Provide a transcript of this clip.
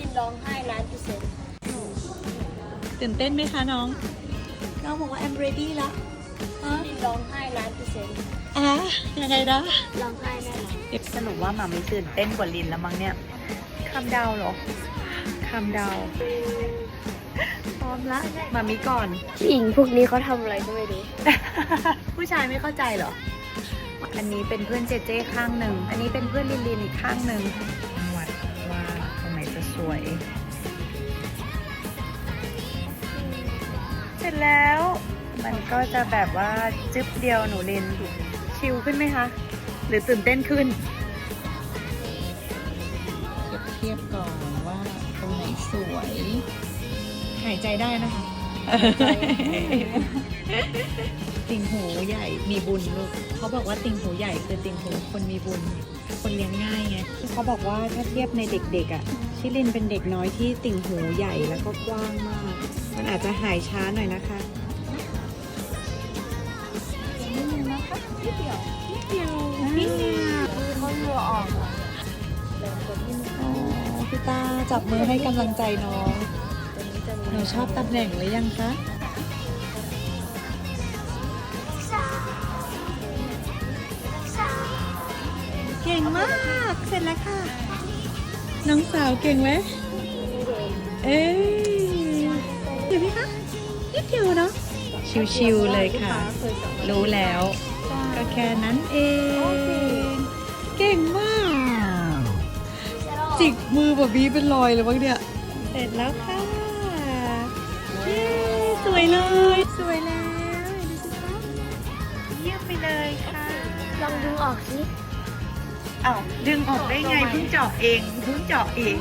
ลินร้องไห้ล้านเปอร์เซ็นต์ตื่นเต้นไหมคะน้อง น้องบอกว่า I'm ready ละฮะลินร้องไห้ล้านเปอร์เซ็นต์อะยังไงนะร้องไห้แน่นอนสรุปว่าหมามีตื่นเต้นกว่าลินแล้วมั้งเนี่ยคำเดาวเหรอคำเดาวพร้อมละหมามีก่อนผู้หญิงพวกนี้เขาทำอะไรก็ไม่รู้ ผู้ชายไม่เข้าใจเหรอ อันนี้เป็นเพื่อนเจเจข้างหนึ่ง อันนี้เป็นเพื่อนลินลินอีกข้างหนึ่งวัดว่าตรงไหน จะสวย เสร็จแล้วมันก็จะแบบว่าจึ๊บเดียวหนูลินชิลขึ้นไหมคะ หรือตื่นเต้นขึ้นเทียบก่อนว่าตรงไหนสวย หายใจได้นะคะติ่งหูใหญ่มีบุญลูกเขาบอกว่าติ่งหูใหญ่คือติ่งหูคนมีบุญ คนเลี้ยงง่ายไงเขาบอกว่าถ้าเทียบในเด็กๆอะ ชิลินเป็นเด็กน้อยที่ติ่งหูใหญ่แล้วก็กว้างมาก มันอาจจะหายช้าหน่อยนะคะนิดนึงนะคะนิดเดียวนิดเดียวนิดเดียวคือเขาเหงื่อออกอะอ๋อพี่ตาจับมือให้กำลังใจน้องตัวนี้จะมีหนูชอบตำแหน่งหรือยังคะเก่งมาก เสร็จแล้วค่ะ น้องสาวเก่งไหมเอ้ยเดี๋ยวพี่คะนิดเดียวเนาะ ชิวๆเลยค่ะเคยสอนรู้แล้ว ก็แค่นั้นเอง เก่งมาก จิกมือแบบบีเป็นรอยเลยบ้างเนี่ย เสร็จแล้วค่ะเย้สวยเลย สวยแล้วดูสิคะเยี่ยมไปเลยค่ะ ลองดึงออกสิ อ้าวดึงออกได้ไงเพิ่งเจาะเองเพิ่งเจาะเอง